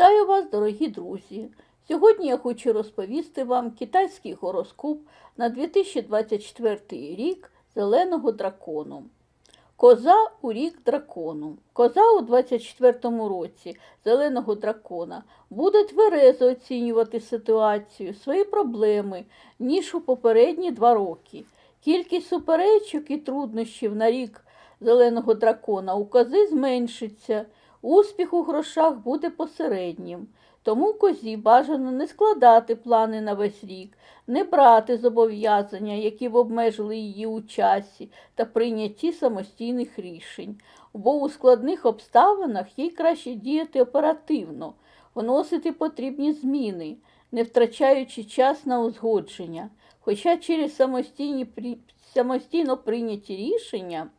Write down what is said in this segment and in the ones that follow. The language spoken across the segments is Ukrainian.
Вітаю вас, дорогі друзі! Сьогодні я хочу розповісти вам китайський гороскоп на 2024 рік зеленого дракону. Коза у рік дракону. Коза у 24 році зеленого дракона буде тверезо оцінювати ситуацію, свої проблеми, ніж у попередні два роки. Кількість суперечок і труднощів на рік зеленого дракона у кози зменшиться. Успіх у грошах буде посереднім. Тому козі бажано не складати плани на весь рік, не брати зобов'язання, які б обмежили її у часі та прийнятті самостійних рішень, бо у складних обставинах їй краще діяти оперативно, вносити потрібні зміни, не втрачаючи час на узгодження. Хоча через самостійні, самостійно прийняті рішення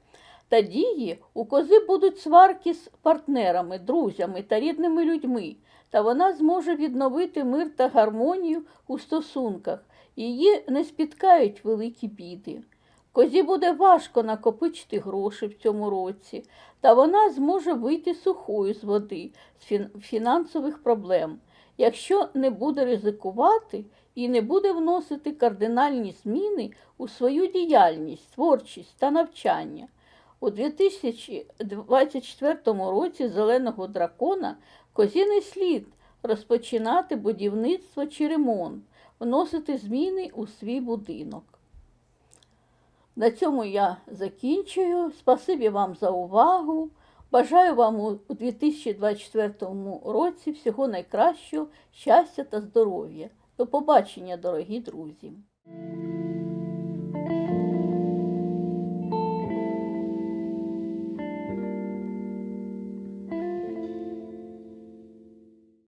та дії у кози будуть сварки з партнерами, друзями та рідними людьми, та вона зможе відновити мир та гармонію у стосунках. Її не спіткають великі біди. Козі буде важко накопичити гроші в цьому році, та вона зможе вийти сухою з води з фінансових проблем, якщо не буде ризикувати і не буде вносити кардинальні зміни у свою діяльність, творчість та навчання. У 2024 році зеленого дракона козі не слід розпочинати будівництво чи ремонт, вносити зміни у свій будинок. На цьому я закінчую. Спасибі вам за увагу. Бажаю вам у 2024 році всього найкращого, щастя та здоров'я. До побачення, дорогі друзі!